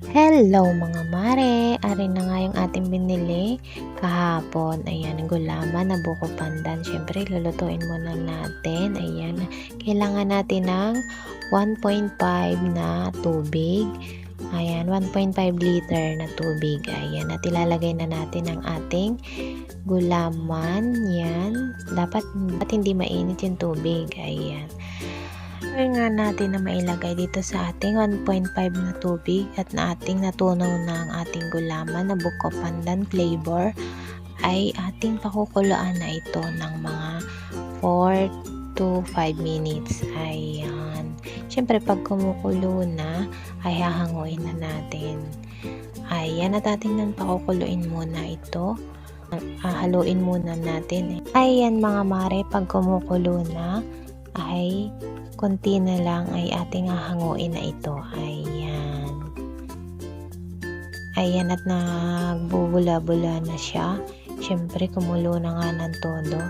Hello mga mare! Ari na nga yung ating binili kahapon. Ayan, gulaman na buko pandan. Siyempre, lulutuin muna natin. Ayan, kailangan natin ng 1.5 na tubig. Ayan, 1.5 liter na tubig. Ayan, at ilalagay na natin ang ating gulaman. Yan. Dapat, dapat hindi mainit yung tubig. Ayan. Try nga natin na mailagay dito sa ating 1.5 na tubig at na ating natunaw na ang ating gulaman na buko pandan flavor ay ating pakukuluan na ito ng mga 4 to 5 minutes. Ayan. Siyempre pag kumukulo na ay hahanguin na natin. Ayan at ating nang pakukuluin muna ito. Hahaluin muna natin. Ayan mga mare pag kumukulo na ay konti na lang ay ating hahanguin na ito. Ayan. Ayan at nagbubula-bula na siya. Siyempre, kumulo na nga ng todo.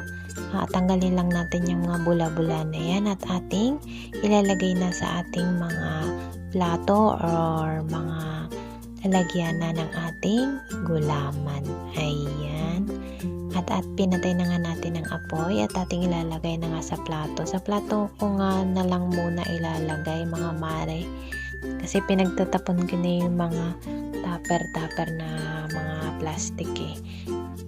Ah, tanggalin lang natin yung mga bula-bula na yan at ating ilalagay na sa ating mga plato or mga lalagyan na ng ating gulaman. Ayan. At, at pinatay na nga natin ang apoy at ating ilalagay na nga sa plato. Sa plato ko nga na lang muna ilalagay mga mare. Kasi pinagtatapon ko na yung mga tupper-tupper na mga plastic eh.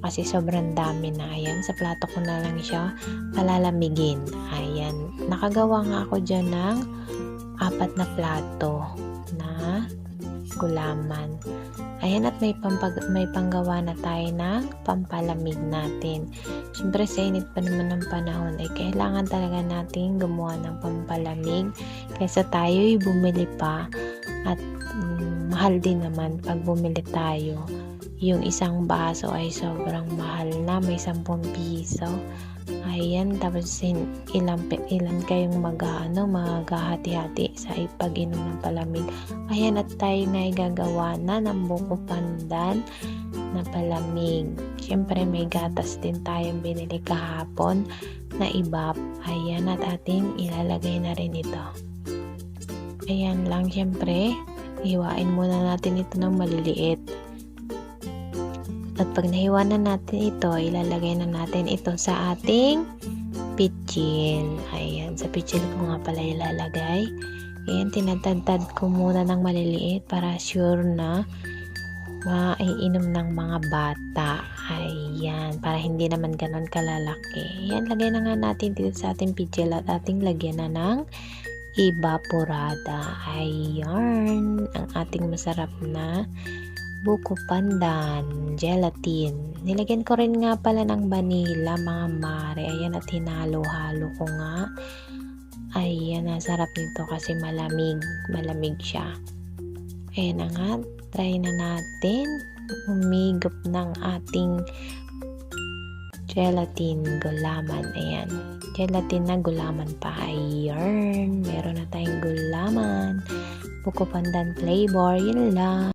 Kasi sobrang dami na. Ayan, sa plato ko na lang siya palalamigin. Ayan, nakagawa nga ako dyan ng apat na plato na gulaman. Ayan at may, pampag may panggawa na tayo ng pampalamig natin. Siyempre sa init pa naman ng panahon ay kailangan talaga natin gumawa ng pampalamig kaysa tayo bumili pa at mm, mahal din naman pag bumili tayo. Yung isang baso ay sobrang mahal na, may 10 piso. Ayan, tapos ilan, ilan kayong mag, ano, maghahati-hati sa pag-inom ng palamig. Ayan, at tayo na igagawa na ng buko pandan na palamig. Siyempre, may gatas din tayong binili kahapon na ibap. Ayan, at ating ilalagay na rin ito. Ayan lang, siyempre, hiwain muna natin ito ng maliliit. At pag nahiwa na natin ito, ilalagay na natin ito sa ating pitchil. Ayan, sa pitchil ko nga pala ilalagay. Ayan, tinatadtad ko muna ng maliliit para sure na maiinom ng mga bata. Ayan, para hindi naman ganon kalalaki. Ayan, lagay na nga natin dito sa ating pitchil at ating lagyan na ng evaporada. Ayan, ang ating masarap na buko pandan, gelatin. Nilagyan ko rin nga pala ng vanilla, mga mare. Ayan, at hinalo-halo ko nga. Ayan, sarap nito kasi malamig. Malamig siya. Ayan na nga, try na natin. Umigop ng ating gelatin gulaman. Ayan, gelatin na gulaman pa. Ayan, meron na tayong gulaman. Buko pandan flavor, yun lang.